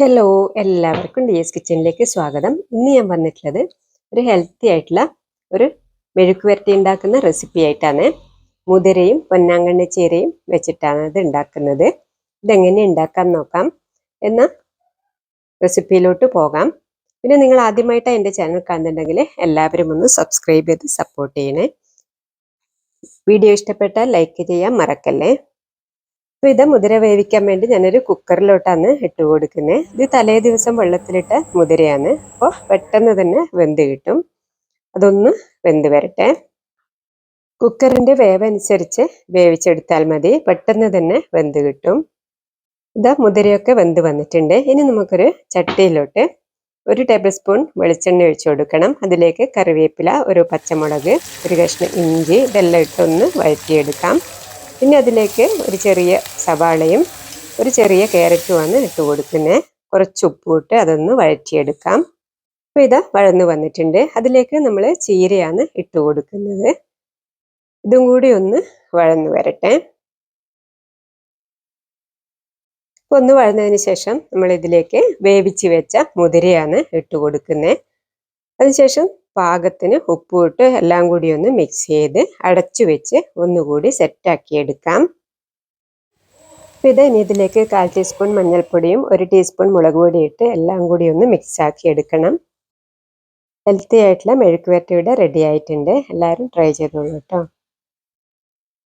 Hello എല്ലാവർക്കും D S കിച്ചണിലേക്ക് സ്വാഗതം. ഇന്ന് ഞാൻ വന്നിട്ടുള്ളത് ഒരു ഹെൽത്തി ആയിട്ടുള്ള ഒരു മെഴുക്ക് വരട്ടി ഉണ്ടാക്കുന്ന റെസിപ്പി ആയിട്ടാണ്. മുതിരയും പൊന്നാങ്കണ്ണി ചീരയും വെച്ചിട്ടാണ് ഇത് ഉണ്ടാക്കുന്നത്. ഇതെങ്ങനെ ഉണ്ടാക്കാൻ നോക്കാം എന്ന റെസിപ്പിയിലോട്ട് പോകാം. പിന്നെ നിങ്ങൾ ആദ്യമായിട്ട് എന്റെ ചാനൽ കാണുന്നുണ്ടെങ്കിൽ എല്ലാവരും ഒന്ന് സബ്സ്ക്രൈബ് ചെയ്ത് സപ്പോർട്ട് ചെയ്യണേ. വീഡിയോ ഇഷ്ടപ്പെട്ടാൽ ലൈക്ക് ചെയ്യാൻ മറക്കല്ലേ? അപ്പൊ ഇത് മുതിര വേവിക്കാൻ വേണ്ടി ഞാനൊരു കുക്കറിലോട്ടാണ് ഇട്ട് കൊടുക്കുന്നത് ഇത് തലേ ദിവസം വെള്ളത്തിലിട്ട മുതിരയാണ്. അപ്പോൾ പെട്ടെന്ന് തന്നെ വെന്ത് കിട്ടും. അതൊന്ന് വെന്ത് വരട്ടെ. കുക്കറിന്റെ വേവ് അനുസരിച്ച് വേവിച്ചെടുത്താൽ മതി. പെട്ടെന്ന് തന്നെ വെന്ത് കിട്ടും. ഇതാ മുതിരയൊക്കെ വെന്ത് വന്നിട്ടുണ്ട്. ഇനി നമുക്കൊരു ചട്ടിയിലോട്ട് ഒരു ടേബിൾ സ്പൂൺ വെളിച്ചെണ്ണ ഒഴിച്ചു കൊടുക്കണം. അതിലേക്ക് കറിവേപ്പില ഒരു പച്ചമുളക് ഒരു കഷ്ണം ഇഞ്ചി ഇതെല്ലാം ഇട്ടൊന്ന് വഴറ്റിയെടുക്കാം. പിന്നെ അതിലേക്ക് ഒരു ചെറിയ സവാളയും ഒരു ചെറിയ ക്യാരറ്റുമാണ് ഇട്ട് കൊടുക്കുന്നത് കുറച്ച് ഉപ്പ് ഇട്ട് അതൊന്ന് വഴറ്റിയെടുക്കാം. അപ്പോൾ ഇത് വഴന്നു വന്നിട്ടുണ്ട്. അതിലേക്ക് നമ്മൾ ചീരയാണ് ഇട്ട് കൊടുക്കുന്നത്. ഇതും കൂടി ഒന്ന് വഴന്നു വരട്ടെ. ഒന്ന് വഴന്നതിന് ശേഷം നമ്മൾ ഇതിലേക്ക് വേവിച്ച് വെച്ച മുതിരയാണ് ഇട്ട് കൊടുക്കുന്നത് അതിനുശേഷം പാകത്തിന് ഇട്ട് എല്ലാം കൂടി ഒന്ന് മിക്സ് ചെയ്ത് അടച്ചു വെച്ച് ഒന്നുകൂടി സെറ്റാക്കി എടുക്കാം. ഇത് ഇനി ഇതിലേക്ക് കാൽ ടീസ്പൂൺ മഞ്ഞൾപ്പൊടിയും ഒരു ടീസ്പൂൺ മുളക് പൊടി ഇട്ട് എല്ലാം കൂടി ഒന്ന് മിക്സ് ആക്കി എടുക്കണം. ഹെൽത്തി ആയിട്ടുള്ള മെഴുക്ക് വരട്ടിയുടെ റെഡി ആയിട്ടുണ്ട്. എല്ലാവരും ട്രൈ ചെയ്തോളൂ കേട്ടോ.